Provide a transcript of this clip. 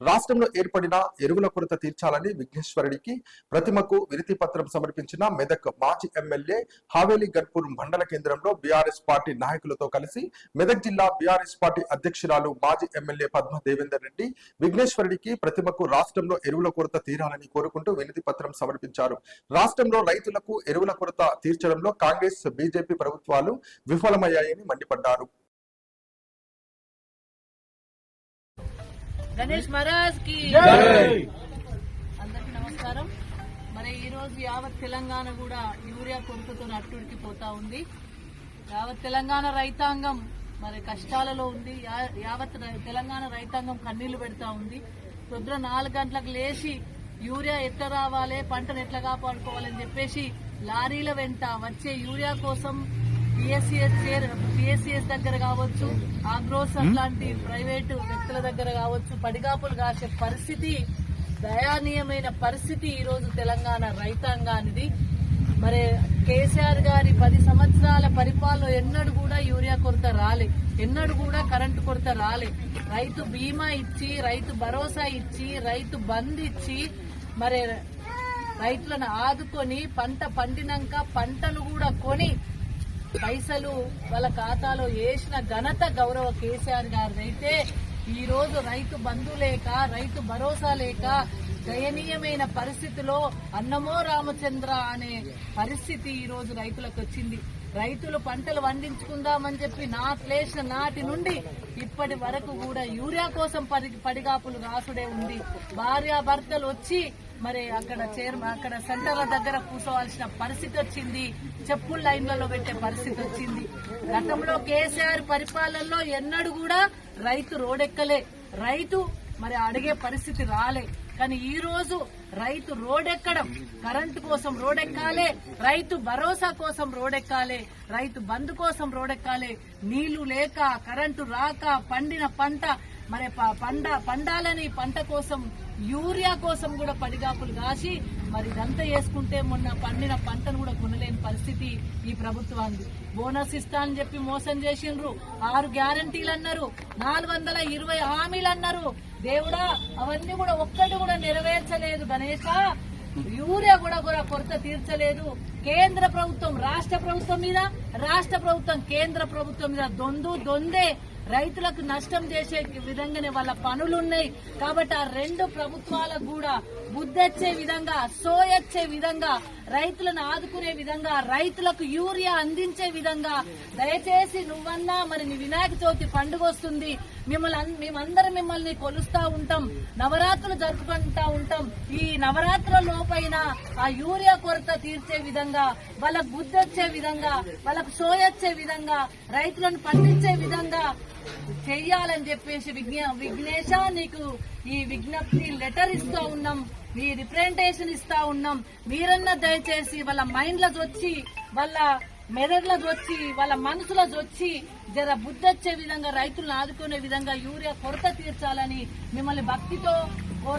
రాష్ట్రంలో ఏర్పడిన ఎరువుల కొరత తీర్చాలని విఘ్నేశ్వరుడికి ప్రతిమకు వినతి పత్రం సమర్పించిన మెదక్ మాజీ ఎమ్మెల్యే హావేలి గన్పూర్ మండల కేంద్రంలో బీఆర్ఎస్ పార్టీ నాయకులతో కలిసి మెదక్ జిల్లా బీఆర్ఎస్ పార్టీ అధ్యక్షురాలు మాజీ ఎమ్మెల్యే పద్మ దేవేందర్ రెడ్డి విఘ్నేశ్వరుడికి ప్రతిమకు రాష్ట్రంలో ఎరువుల కొరత తీరాలని కోరుకుంటూ వినతి పత్రం సమర్పించారు. రాష్ట్రంలో రైతులకు ఎరువుల కొరత తీర్చడంలో కాంగ్రెస్ బీజేపీ ప్రభుత్వాలు విఫలమయ్యాయని మండిపడ్డారు. గణేష్ మహారాజ్కి. అందరికి నమస్కారం. మరి ఈ రోజు యావత్ తెలంగాణ కూడా యూరియా కొరతతో అట్టుడికి పోతా ఉంది. యావత్ తెలంగాణ రైతాంగం మరి కష్టాలలో ఉంది. యావత్ తెలంగాణ రైతాంగం కన్నీళ్ళు పెడతా ఉంది. పొద్దున నాలుగు గంటలకు లేచి యూరియా ఎట్లా రావాలి పంటను ఎట్లా కాపాడుకోవాలని చెప్పేసి లారీల వెంట వచ్చే యూరియా కోసం పిఎస్సిఎస్ పిఎస్సిఎస్ దగ్గర కావచ్చు ఆగ్రోస్ లాంటి ప్రైవేటు వ్యక్తుల దగ్గర కావచ్చు పడిగాపులు కాసే పరిస్థితి దయానీయమైన పరిస్థితి ఈ రోజు తెలంగాణ రైతాంగానిది. మరి కేసీఆర్ గారి పది సంవత్సరాల పరిపాలన ఎన్నడూ కూడా యూరియా కొరత రాలే ఎన్నడూ కూడా కరెంటు కొరత రాలే. రైతు బీమా ఇచ్చి రైతు భరోసా ఇచ్చి రైతు బంద్ ఇచ్చి మరి రైతులను ఆదుకొని పంట పండినాక పంటను కూడా కొని పైసలు వాళ్ళ ఖాతాలో వేసిన ఘనత గౌరవ కేసీఆర్ గారిదైతే ఈ రోజు రైతు బంధు లేక రైతు భరోసా లేక దయనీయమైన పరిస్థితిలో అన్నమో రామచంద్ర అనే పరిస్థితి ఈ రోజు రైతులకు వచ్చింది. రైతులు పంటలు పండించుకుందామని చెప్పి నాట్లేసిన నాటి నుండి ఇప్పటి వరకు కూడా యూరియా కోసం పడిగాపులు రాసుడే ఉంది భార్యాభర్తలు వచ్చి మరి అక్కడ చైర్ అక్కడ సెంటర్ల దగ్గర కూర్చోవాల్సిన పరిస్థితి వచ్చింది. చెప్పుల లైన్లలో పెట్టే పరిస్థితి వచ్చింది. గతంలో కేసీఆర్ పరిపాలనలో ఎన్నడూ కూడా రైతు రోడెక్కలే. రైతు మరి అడిగే పరిస్థితి రాలే. కానీ ఈ రోజు రైతు రోడెక్కడం కరెంటు కోసం రోడెక్కాలే రైతు భరోసా కోసం రోడెక్కాలే రైతు బంధు కోసం రోడెక్కాలే నీళ్ళు లేక కరెంటు రాక పండిన పంట మరి ప- పండ పండాలని పంట కోసం యూరియా కోసం కూడా పడిగాపులు కాసి మరి ఇదంతా వేసుకుంటే మొన్న పండిన పంటను కూడా కొనలేని పరిస్థితి ఈ ప్రభుత్వానికి. బోనస్ ఇస్తా అని చెప్పి మోసం చేసిండ్రు. ఆరు గ్యారంటీలు అన్నారు. నాలుగు వందల ఇరవై హామీలు అన్నారు. దేవుడా అవన్నీ కూడా ఒక్కటి కూడా నెరవేర్చలేదు గణేష యూరియా కూడా కూడా కొరత తీర్చలేదు. కేంద్ర ప్రభుత్వం రాష్ట్ర ప్రభుత్వం మీద రాష్ట్ర ప్రభుత్వం కేంద్ర ప్రభుత్వం మీద దొందు దొందే రైతులకు నష్టం చేసే విధంగానే వాళ్ళ పనులున్నాయి. కాబట్టి ఆ రెండు ప్రభుత్వాలకు కూడా బుద్ధొచ్చే విధంగా సోయొచ్చే విధంగా రైతులను ఆదుకునే విధంగా రైతులకు యూరియా అందించే విధంగా దయచేసి నువ్వన్నా మరి నీ వినాయక చవితి పండుగ వస్తుంది మిమ్మల్ని మేమందరం మిమ్మల్ని కొలుస్తా ఉంటాం నవరాత్రులు జరుపుకుంటా ఉంటాం ఈ నవరాత్రుల లోపైన ఆ యూరియా కొరత తీర్చే విధంగా వాళ్ళకు బుద్ధి వచ్చే విధంగా వాళ్ళకు సోయొచ్చే విధంగా రైతులను పండించే విధంగా చెయ్యాలని చెప్పేసి విఘ్నేశ నీకు ఈ విజ్ఞప్తి లెటర్ ఇస్తూ ఉన్నాం. మీ రిప్రజెంటేషన్ ఇస్తా ఉన్నాం. మీరన్నా దయచేసి వాళ్ళ మైండ్లకు వచ్చి వాళ్ళ మెదడులకు వచ్చి వాళ్ళ మనసులకు వచ్చి జర బుద్ధొచ్చే విధంగా రైతులను ఆదుకునే విధంగా యూరియా కొరత తీర్చాలని మిమ్మల్ని భక్తితో కోరుతా